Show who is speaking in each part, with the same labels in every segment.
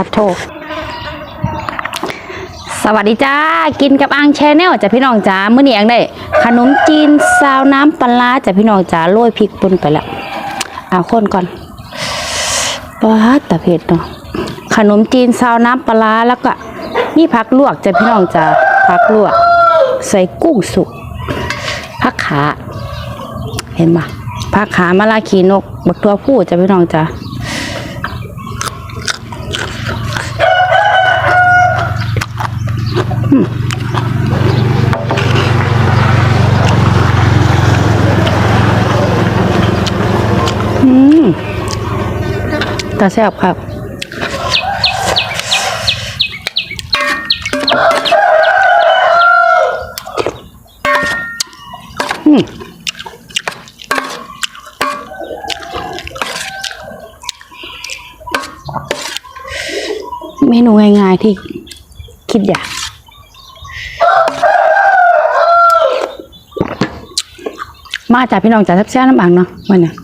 Speaker 1: พัดโทสวัสดีจ้า กินกับอังแชนแนลจ้ะพี่น้องจ้ามื้อนี้อังได้ ขนมจีนซาวน้ำปลาจ้ะพี่น้องจ้าโรยพริกป่นไปแล้วเอาคนก่อนว้าตะเผ็ดเนาะขนมจีนซาวน้ำปลาร้าแล้วก็นี่ผักลวกจ้ะพี่น้องจ้าผักลวก ใส่กุ้งสุกผักขา เห็นปะผักขามะลาขีนก บักตัวผู้จ้ะพี่น้องจ้า ตาแซ่บครับอืมเมนูง่ายๆที่คิดอยากมาจากพี่น้องจากแซ่น้ำบางเนาะวันนี้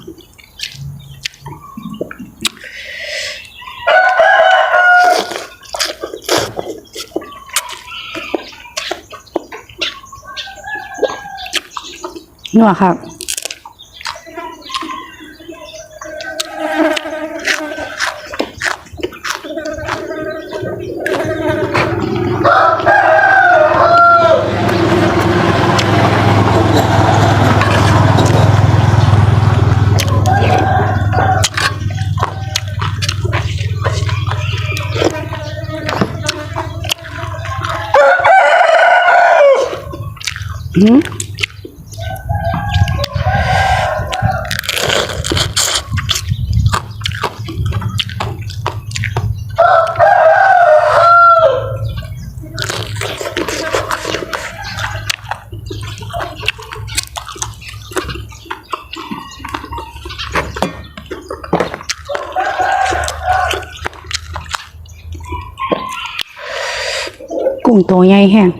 Speaker 1: นัวครับอืม งตัวใหญ่แห้ง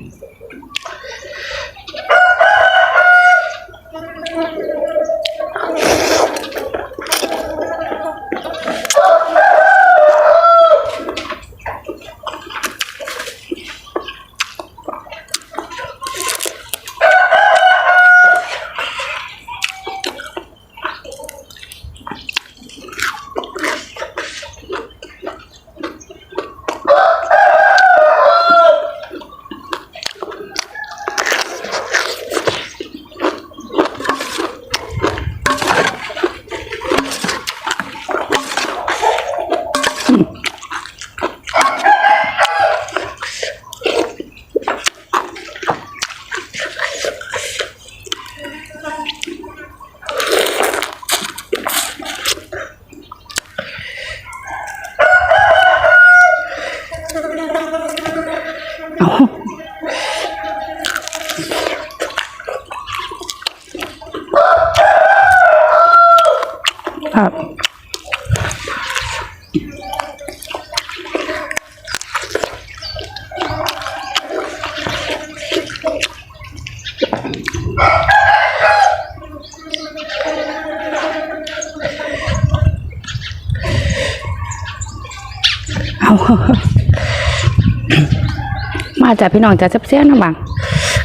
Speaker 1: มาจากพี่น้องจากเสียบๆนะบัง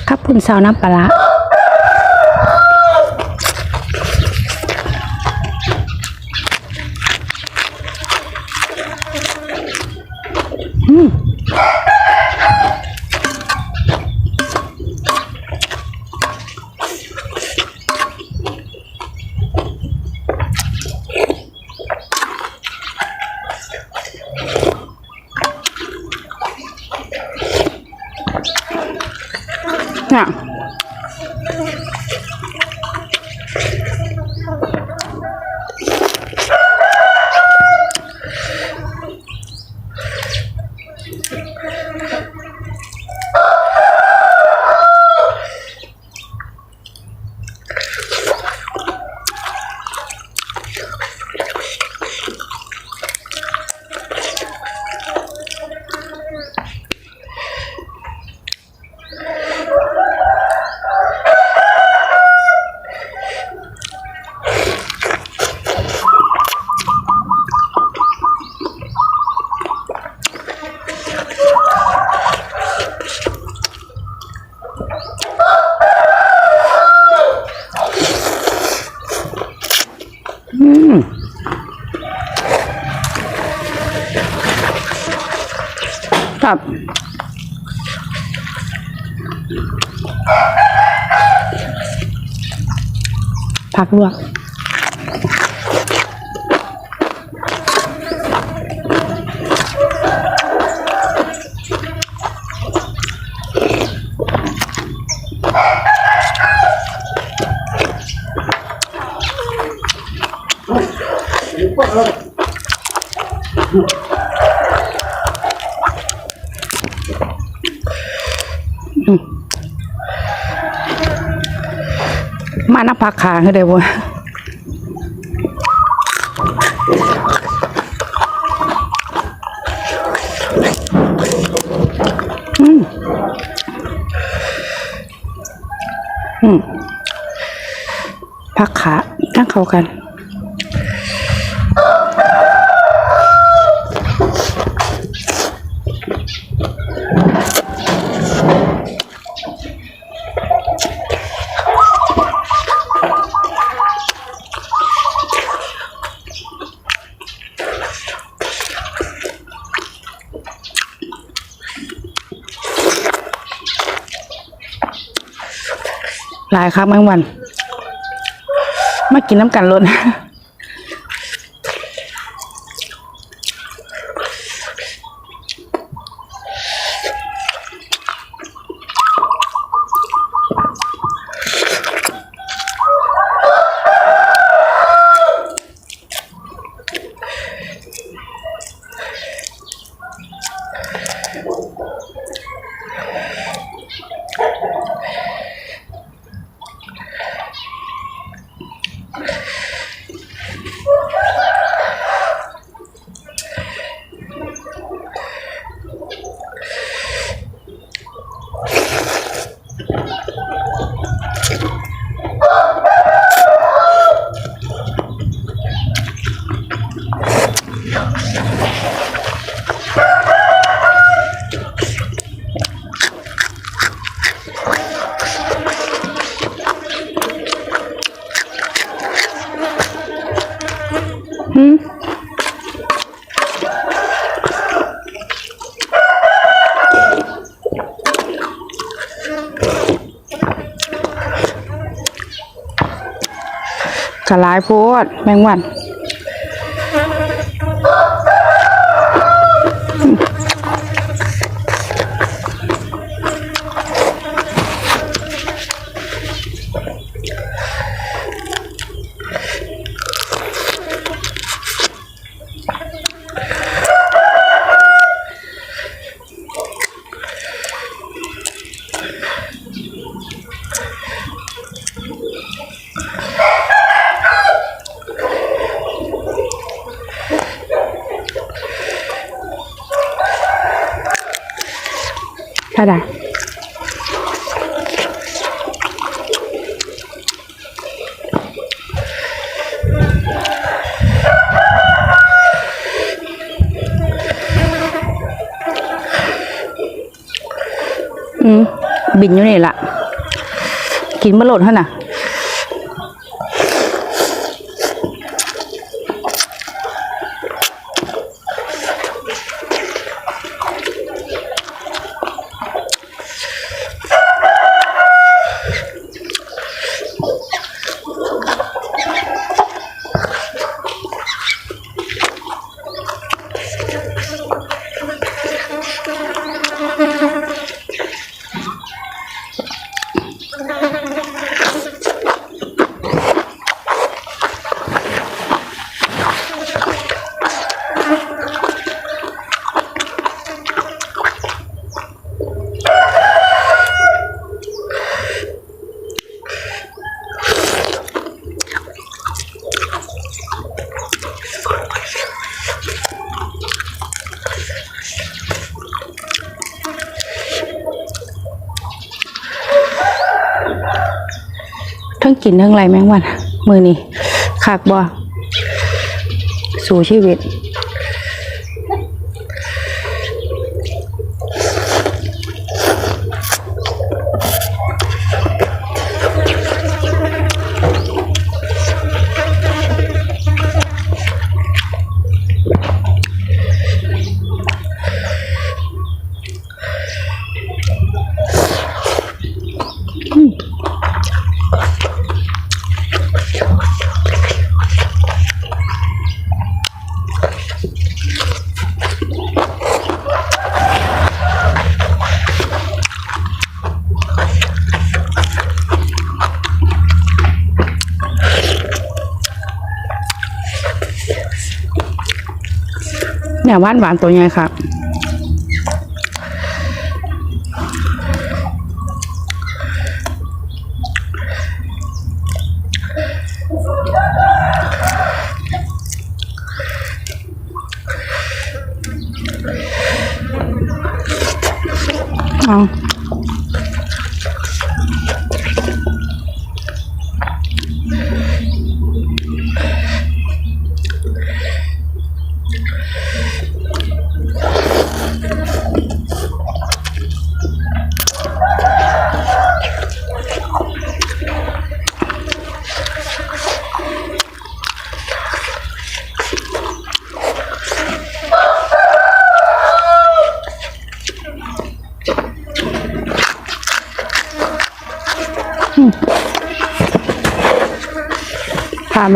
Speaker 1: ครับคุณสาวน้ำปลา บผักลวก พักขาให้ได้บ่อืมอืมพักขาตั้งเขากัน หลายครับแมงวัน มากินน้ำกันล้น กะหลายโพดแมงวัน ถ้าได้อืมบินอยู่นี่ละ กินมะโหลดเท่าน่ะทั้งไรแมงวันมือนี่ขากบ่สู่ชีวิต เนี่ยหวานหวานตัวใหญ่ค่ะอ๋อ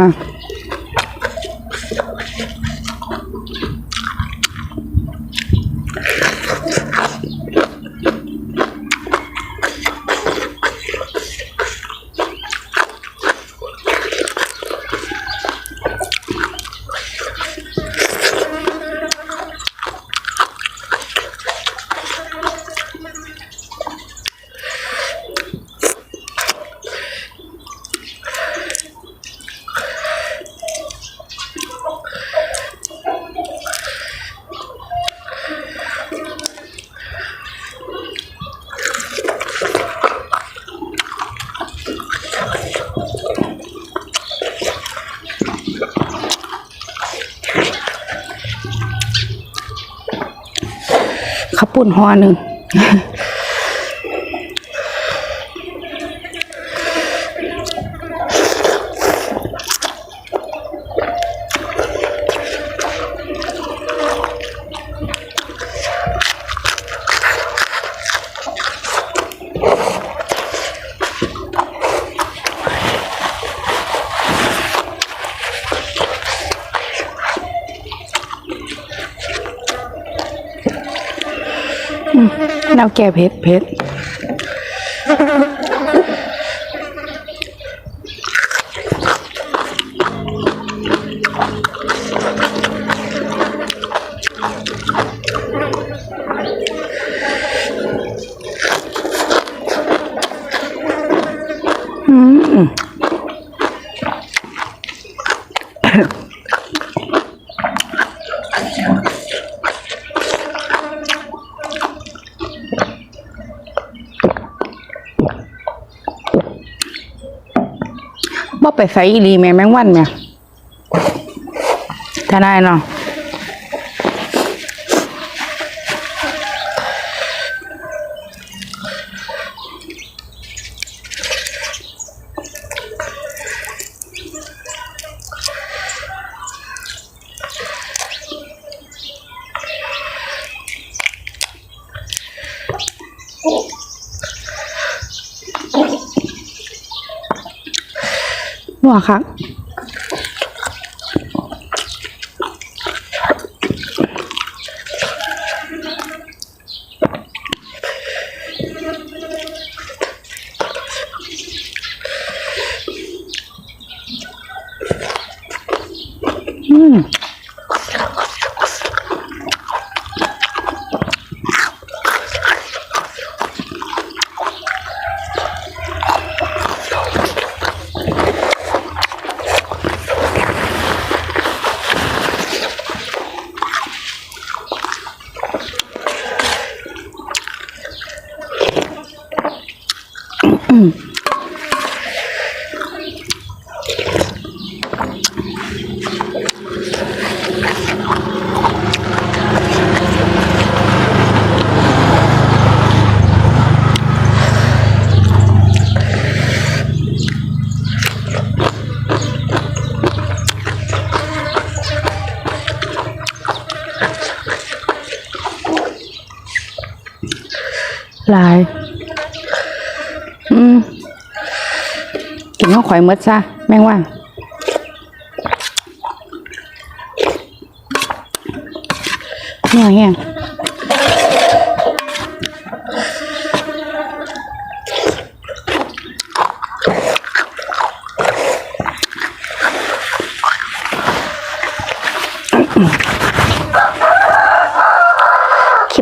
Speaker 1: า ปุ่นห่อหนึ่ง แนวแก่เพชรเพชร บ่ไปไฟอีลีแม่แมงวันเนี่ยถ้าได้เนาะ หัวค่ะ หลาย อืมกินข้าวข่อยมดซะ แม่งว่าเนี่ยแห้ง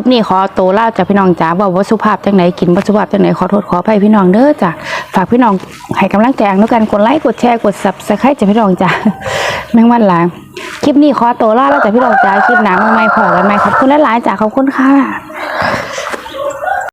Speaker 1: ปนี้ขอตัวลาจากพี่น้องจ๋าบอกว่าสุภาพจังไหนกินบ่สุภาพจังไหนขอโทษขออภัยพี่น้องเด้อจ้ะฝากพี่น้องให้กำลังใจอังด้วยกันกดไลค์กดแชร์กดซับสไครต์จากพี่น้องจ๋าแม่งวันหลายคลิปนี้ขอตัวลาแล้วจากพี่น้องจ๋าคลิปหน้ามาใหม่พอกันใหม่ขอบคุณหลายๆจ้ะขอบคุณค่ะ